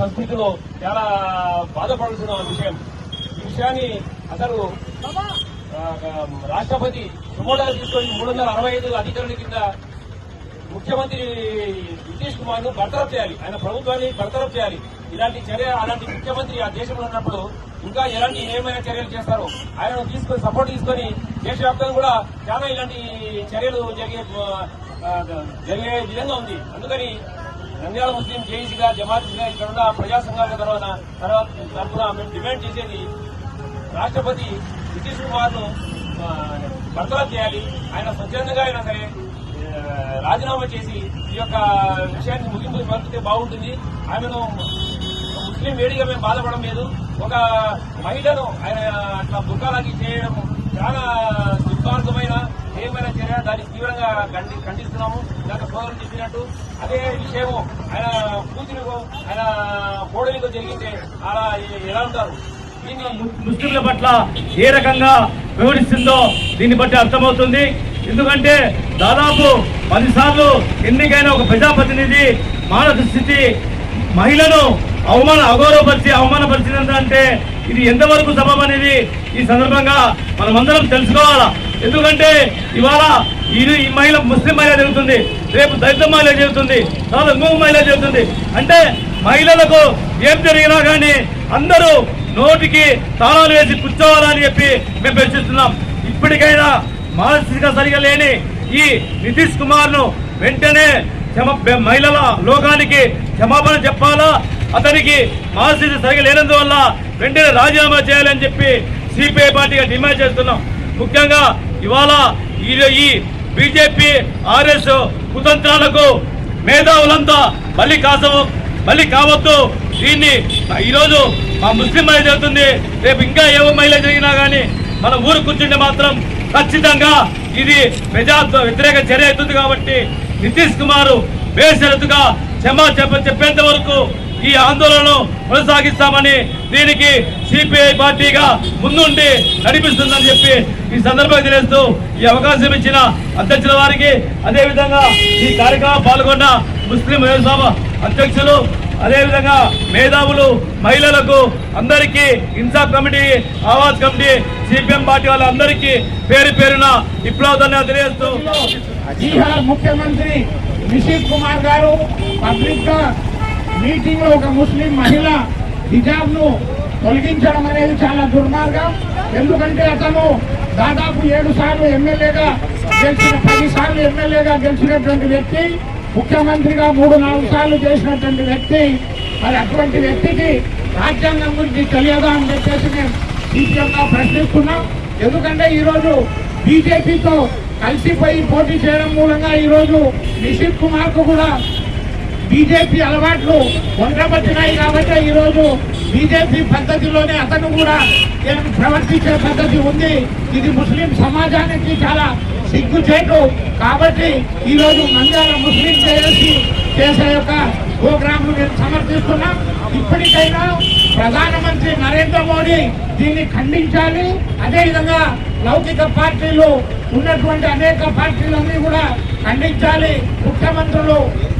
రైతులు చాలా బాధపడాల్సిన విషయం. ఈ విషయాన్ని అసలు రాష్ట్రపతి సుమోటాలు తీసుకొని మూడు వందల అరవై ఐదు అధికారుల కింద ముఖ్యమంత్రి నితీష్ కుమార్ను బర్తరఫ్ చేయాలి. ఆయన ప్రభుత్వాన్ని బర్తరఫ్ చేయాలి. ఇలాంటి చర్య అలాంటి ముఖ్యమంత్రి ఆ దేశంలో ఉన్నప్పుడు ఇంకా ఎలాంటి ఏమైనా చర్యలు చేస్తారో ఆయనను తీసుకొని సపోర్ట్ తీసుకొని దేశవ్యాప్తంగా కూడా చాలా ఇలాంటి చర్యలు జరిగే జరిగే విధంగా ఉంది. అందుకని నంద్యాల ముస్లిం జేఈసీగా జమాత్గా ఇక్కడ ఉన్న ప్రజా సంఘాల తర్వాత తర్వాత తరఫున మేము డిమాండ్ చేసేది రాష్ట్రపతి నితీష్ కుమార్ను చేయాలి. ఆయన స్వచ్ఛందంగా అయినా సరే రాజీనామా చేసి ఈ యొక్క విషయాన్ని ముగింపు పలికితే బాగుంటుంది. ఆమెను ముస్లిం వేడిగా మేము బాధపడడం లేదు. ఒక మహిళను ఆయన అట్లా బుర్కాలాగి చేయడం చాలా దుర్మార్గమైన ఏమైనా చర్య దాన్ని తీవ్రంగా ఖండి- ఖండిస్తున్నాము. ఇందాక సోదరులు చెప్పినట్టు అదే విషయము ఆయన కూతురుకో ఆయన కోడలికో జరిగితే అలా ఎలా ఉంటారు? దీన్ని ముస్లింల పట్ల ఏ రకంగా వివరిస్తుందో దీన్ని బట్టి అర్థమవుతుంది. ఎందుకంటే దాదాపు పదిసార్లు ఎన్నికైన ఒక ప్రజాప్రతినిధి మానవ స్థితి మహిళను అవమాన అగౌరవపరిచి అంటే ఇది ఎంతవరకు సబబ్ అనేది ఈ సందర్భంగా మనమందరం తెలుసుకోవాలా? ఎందుకంటే ఇవాళ ఇది ఈ మహిళ ముస్లిం మహిళ జరుగుతుంది. రేపు దళిత మహిళ జరుగుతుంది. తర్వాత ఇంకొక మహిళ జరుగుతుంది. అంటే మహిళలకు ఏం జరిగినా కానీ అందరూ నోటికి తాళాలు వేసి కూర్చోవాలని చెప్పి మేము ప్రశ్నిస్తున్నాం. ఇప్పటికైనా మానసిక సరిగా లేని ఈ నితీష్ కుమార్ను వెంటనే క్షమ మహిళల లోకానికి క్షమాపణ చెప్పాలా? అతనికి మానసిక సరిగా లేనందువల్ల వెంటనే రాజీనామా చేయాలని చెప్పి సిపిఐ పార్టీగా డిమాండ్ చేస్తున్నాం. ముఖ్యంగా ఇవాళ ఈ ఈ బీజేపీ ఆర్ఎస్ కుతంత్రాలకు మేధావులంతా మళ్ళీ కాసం మళ్ళీ కావద్దు. దీన్ని ఈరోజు మా ముస్లిం మహిళ జరుగుతుంది. రేపు ఇంకా ఏవో మహిళ జరిగినా కానీ మన ఊరు కూర్చుంటే మాత్రం ఖచ్చితంగా ఇది ప్రజా వ్యతిరేక చర్య అవుతుంది కాబట్టి నితీష్ కుమార్ బేషరతుగా క్షమా చెప్ప చెప్పేంత వరకు ఈ ఆందోళనను కొనసాగిస్తామని దీనికి సిపిఐ పార్టీగా ముందుండి నడిపిస్తుందని చెప్పి ఈ సందర్భంగా తెలియజేస్తూ ఈ అవకాశం ఇచ్చిన అధ్యక్షుల వారికి అదేవిధంగా ఈ కార్యక్రమం పాల్గొన్న ముస్లిం వ్యవసాయ అధ్యక్షులు అదేవిధంగా మేధావులు మహిళలకు అందరికీ Insaf committee Awaaz committee CPM party వాళ్ళందరికీ పేరు పేరున విప్లవ ధన్యవాదాలు తెలియజేస్తూ ముఖ్యమంత్రి నిషిత్ కుమార్ గారు పబ్లిక్గా మీటింగ్లో ఒక ముస్లిం మహిళ హిజాబ్ను తొలగించడం అనేది చాలా దుర్మార్గం. ఎందుకంటే అతను దాదాపు ఏడు సార్లు ఎమ్మెల్యేగా గెలిచిన పది సార్లు ఎమ్మెల్యేగా గెలిచినటువంటి వ్యక్తి ముఖ్యమంత్రిగా మూడు నాలుగు సార్లు చేసినటువంటి వ్యక్తి. మరి అటువంటి వ్యక్తికి రాజ్యాంగం గురించి తెలియదా అని చెప్పేసి మేము సీపీఎంగా ప్రశ్నిస్తున్నాం. ఎందుకంటే ఈరోజు బీజేపీతో కలిసిపోయి పోటీ చేయడం మూలంగా ఈరోజు నిషిత్ కుమార్కు కూడా బీజేపీ అలవాట్లు ఒంటబట్టినాయి కాబట్టి ఈరోజు బీజేపీ పద్ధతిలోనే అతను కూడా ప్రవర్తించే పద్ధతి ఉంది. ఇది ముస్లిం సమాజానికి చాలా సిగ్గుచేటు. కాబట్టి ఈరోజు మందాల ముస్లిం చేసి చేసే యొక్క ప్రోగ్రాంను మేము సమర్థిస్తున్నాం. ఇప్పటికైనా ప్రధానమంత్రి నరేంద్ర మోడీ దీన్ని ఖండించాలి. అదేవిధంగా లౌకిక పార్టీలు ఉన్నటువంటి అనేక పార్టీలన్నీ కూడా ఖండించాలి. ముఖ్యమంత్రులు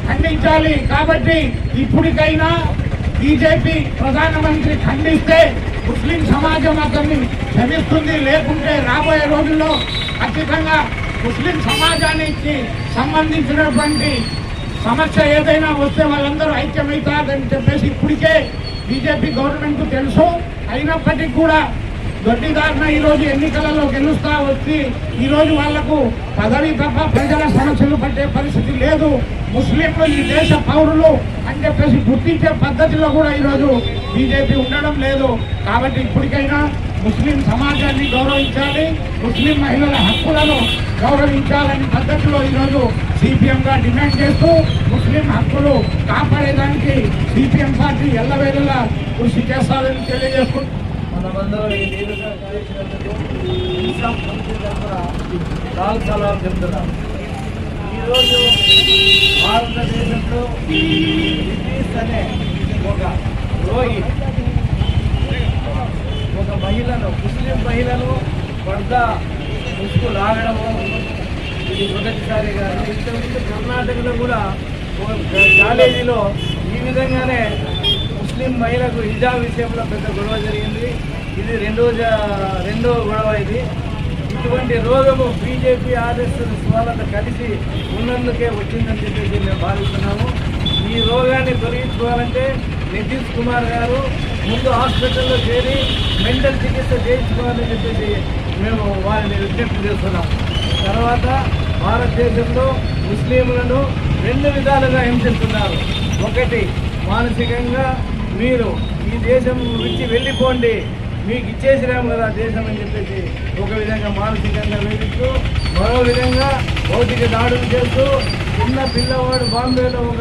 ఖండించాలి. కాబట్టి ఇప్పటికైనా బీజేపీ ప్రధానమంత్రి ఖండిస్తే ముస్లిం సమాజం అతన్ని క్షమిస్తుంది. లేకుంటే రాబోయే రోజుల్లో ఖచ్చితంగా ముస్లిం సమాజానికి సంబంధించినటువంటి సమస్య ఏదైనా వస్తే వాళ్ళందరూ ఐక్యమవుతారని చెప్పేసి ఇప్పటికే బీజేపీ గవర్నమెంట్ తెలుసు. అయినప్పటికీ కూడా దొడ్డిదారిన ఈ రోజు ఎన్నికలలో గెలుస్తా వచ్చి ఈరోజు వాళ్ళకు పదవి తప్ప ప్రజల సమస్యలు పట్టే పరిస్థితి లేదు. ముస్లింలు ఈ దేశ పౌరులు అని చెప్పేసి గుర్తించే పద్ధతిలో కూడా ఈరోజు బీజేపీ ఉండడం లేదు. కాబట్టి ఇప్పటికైనా ముస్లిం సమాజాన్ని గౌరవించాలి ముస్లిం మహిళల హక్కులను గౌరవించాలని పద్ధతిలో ఈరోజు సిపిఎంగా డిమాండ్ చేస్తూ ముస్లిం హక్కులు కాపాడేదానికి సిపిఎం పార్టీ ఎల్లవేళలా కృషి చేస్తారని తెలియజేసుకుంటున్నాం మనమందరం ఈ వేదిక కార్యక్రమంలో ఇన్సాఫ్ చెప్తున్నాం ఈరోజు భారతదేశంలో బ్రిటిష్ అనే ఒక రోగి ఒక మహిళను ముస్లిం మహిళను పర్ద ముసుగు లాగడము ఇది మొదటిసారి కాదు ఇంతకుముందు కర్ణాటకలో కూడా కాలేజీలో ఈ విధంగానే ముస్లిం మహిళకు హిజాబ్ విషయంలో పెద్ద గొడవ జరిగింది. ఇది రెండో రెండో గొడవ ఇది. ఇటువంటి రోగము బీజేపీ ఆర్ఎస్ఎస్ వాళ్ళతో కలిసి ఉన్నందుకే వచ్చిందని చెప్పేసి మేము భావిస్తున్నాము. ఈ రోగాన్ని తొలగించుకోవాలంటే నితీష్ కుమార్ గారు ముందు హాస్పిటల్లో చేరి మెంటల్ చికిత్స చేయించుకోవాలని చెప్పేసి మేము వారిని విజ్ఞప్తి చేస్తున్నాం తర్వాత భారతదేశంలో ముస్లింలను రెండు విధాలుగా హింసిస్తున్నారు. ఒకటి మానసికంగా మీరు ఈ దేశం విడిచి వెళ్ళిపోండి. మీకు ఇచ్చేసినాము కదా దేశం అని చెప్పేసి ఒక విధంగా మానసికంగా వేధిస్తూ మరో విధంగా భౌతిక దాడులు చేస్తూ చిన్న పిల్లవాడు బాంబేలో ఒక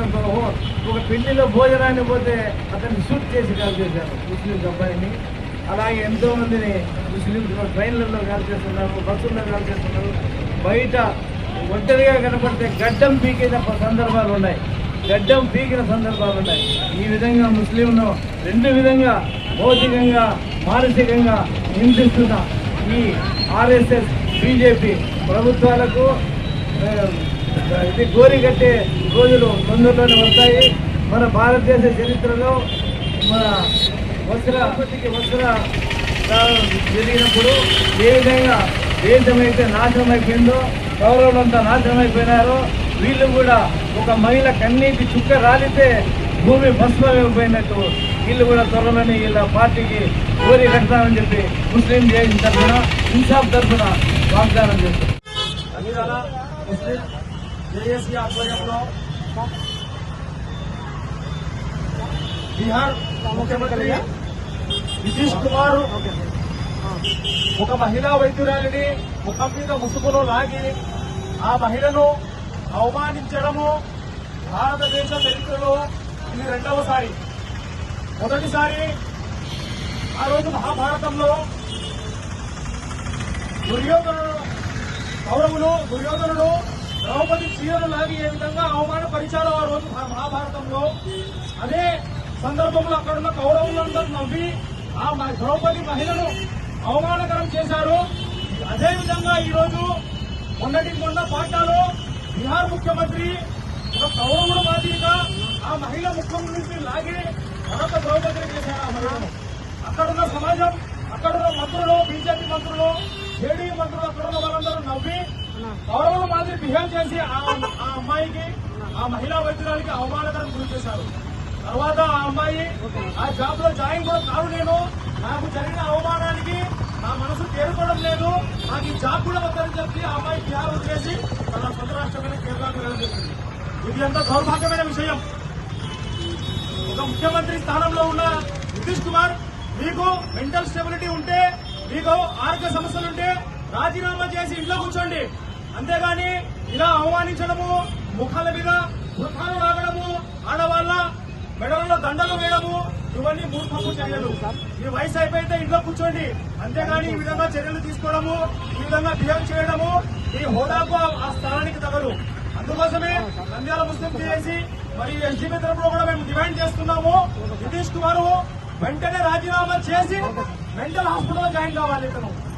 ఒక పెళ్ళిలో భోజనాన్ని పోతే అతన్ని షూట్ చేసి కాల్ చేశారు ముస్లిం అబ్బాయిని. అలాగే ఎంతోమందిని ముస్లింస్ ట్రైన్లలో కాల్ చేస్తున్నారు బస్సుల్లో కాల్ చేస్తున్నారు. బయట ఒంటరిగా కనపడితే గడ్డం పీకిన సందర్భాలు ఉన్నాయి. గడ్డం పీకిన సందర్భాలు ఉన్నాయి. ఈ విధంగా ముస్లింను రెండు విధంగా భౌతికంగా మానసికంగా నిందిస్తున్న ఈ ఆర్ఎస్ఎస్ బీజేపీ ప్రభుత్వాలకు ఇది గోరి కట్టే రోజులు తొందరలోనే వస్తాయి. మన భారతదేశ చరిత్రలో మన వస్త్ర వస్త్ర జరిగినప్పుడు ఏ విధంగా దేశం అయితే నాశనం అయిపోయిందో కౌరవులంతా నాశనం అయిపోయినారో వీళ్ళు కూడా ఒక మహిళ కన్నీటి చుక్క రాలితే భూమి భస్మైపోయినట్టు వీళ్ళు కూడా త్వరలోనే వీళ్ళ పార్టీకి కోరి కడతామని చెప్పి ముస్లిం జేఏసీ తరఫున ఇన్సాఫ్ తరఫున వాగ్దానం చేస్తారు అన్నివేళ ముస్లిం జేఏసీ ఆధ్వర్యంలో బీహార్ ముఖ్యమంత్రి నితీష్ కుమార్ ఒక మహిళా వైద్యురాలిని ముఖం మీద ముసుగులో లాగి ఆ మహిళను అవమానించడము భారతదేశ చరిత్రలో ఇది రెండవసారి. మొదటిసారి ఆ రోజు మహాభారతంలో దుర్యోధనుడు కౌరవులు దుర్యోధనుడు ద్రౌపది చీరలు లాగి ఏ విధంగా అవమానపరిచారో ఆ రోజు మహాభారతంలో అదే సందర్భంలో అక్కడున్న కౌరవులందరూ నవ్వి ఆ ద్రౌపది మహిళను అవమానకరం చేశారు. అదేవిధంగా ఈరోజు మొన్నటి మొన్న పాట్నాలో బీహార్ ముఖ్యమంత్రి ఒక కౌరవుడు మాదిరిగా ఆ మహిళ ముఖం నుంచి లాగి మరొక ద్రౌపదిని చేశారు ఆ మహిళను అక్కడున్న సమాజం అక్కడున్న మంత్రులు బీజేపీ మంత్రులు జేడీ మంత్రులు అక్కడున్న వాళ్ళందరూ నవ్వి గౌరవం మాదిరి బిహేవ్ చేసి ఆ అమ్మాయికి ఆ మహిళా వైద్యురాలకి అవమానకరం గురి చేశారు తర్వాత ఆ అమ్మాయి ఆ జాబ్లో జాయిన్ కూడా కాదు నేను నాకు జరిగిన అవమానం లేదు. నాకు ఈ జాబ్ కూడా వద్దని చెప్పి ఆ అమ్మాయి బీహార్ వదిలేసి తన సొంత రాష్ట్రమైన కేరళకు వెళ్ళజేసింది ఇది ఎంత దౌర్భాగ్యమైన విషయం. ఒక ముఖ్యమంత్రి స్థానంలో ఉన్న నితీష్ కుమార్ మీకు మెంటల్ స్టెబిలిటీ ఉంటే మీకు ఆరోగ్య సమస్యలుంటే రాజీనామా చేసి ఇంట్లో కూర్చోండి. అంతేగాని ఇలా అవమానించడము ముఖాల మీద వృత్తాలు రాగడము ఆడవాళ్ళ మెడలలో దండలు వేయడము ఇవన్నీ మూర్ఖపు చర్యలు. మీ వయసు అయిపోయితే ఇంట్లో కూర్చోండి. అంతేగాని ఈ విధంగా చర్యలు తీసుకోవడము ఈ విధంగా బిహేవ్ చేయడము ఈ హోదాకు ఆ- స్థానానికి తగదు. అందుకోసమే నంద్యాల ముస్లిం చేసి మరి ఎస్డీపీ తరఫున కూడా మేము డిమాండ్ చేస్తున్నాము. నితీష్ కుమార్ వెంటనే రాజీనామా చేసి మెంటల్ హాస్పిటల్ జాయిన్ కావాలి ఇతను.